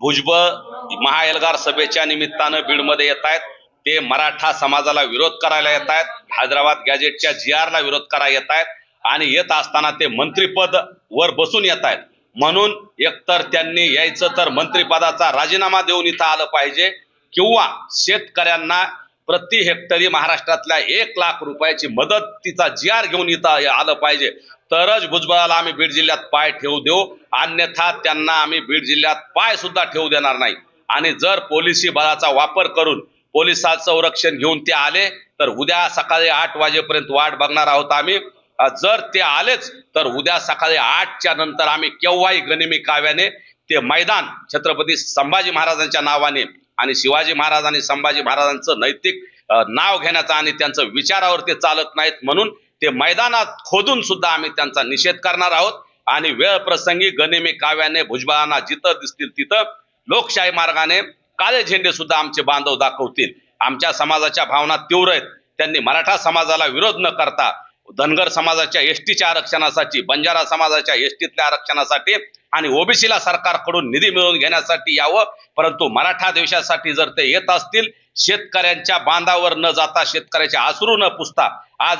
भुजबळ महाएल्गार सभेच्या निमित्तानं बीडमध्ये येत आहेत. ते मराठा समाजाला विरोध करायला येत आहेत. हैदराबाद गॅजेटच्या जी आरला विरोध करायला येत आहेत. आणि येत असताना ते मंत्रीपद वर बसून येत आहेत. म्हणून एकतर त्यांनी यायचं तर मंत्रिपदाचा राजीनामा देऊन इथं आलं पाहिजे. किंवा शेतकऱ्यांना प्रति हेक्टरी महाराष्ट्रातल्या एक लाख रुपयाची मदतीचा जी आर घेऊन इथं आलं पाहिजे. तरच भुजबळाला आम्ही बीड जिल्ह्यात पाय ठेवू देऊ. अन्यथा त्यांना आम्ही बीड जिल्ह्यात पाय सुद्धा ठेवू देणार नाही. आणि जर पोलिसी बळाचा वापर करून पोलिसात संरक्षण घेऊन ते आले तर उद्या सकाळी आठ वाजेपर्यंत वाट बघणार आहोत आम्ही. जर ते आलेच तर उद्या सकाळी आठच्या नंतर आम्ही केव्हाही गनिमी काव्याने ते मैदान छत्रपती संभाजी महाराजांच्या नावाने आणि शिवाजी महाराज आणि संभाजी महाराजांचं नैतिक नाव घेण्याचा आणि त्यांचं विचारावर ते चालत नाहीत म्हणून ते मैदानात खोदून सुद्धा आम्ही त्यांचा निषेध करणार आहोत. आणि वेळ प्रसंगी गनिमी काव्याने भुजबळांना जिथं दिसतील तिथं लोकशाही मार्गाने काळे झेंडे सुद्धा आमचे बांधव दाखवतील. आमच्या समाजाच्या भावना तीव्र आहेत. त्यांनी मराठा समाजाला विरोध न करता धनगर समाजाच्या एसटीच्या आरक्षणासाठी बंजारा समाजाच्या एसटीतल्या आरक्षणासाठी आणि ओबीसीला सरकारकडून निधी मिळवून घेण्यासाठी यावं. परंतु मराठा देशासाठी जर ते येत असतील शेतकऱ्यांच्या बांधावर न जाता शेतकऱ्याचे आसरू न पुसता आज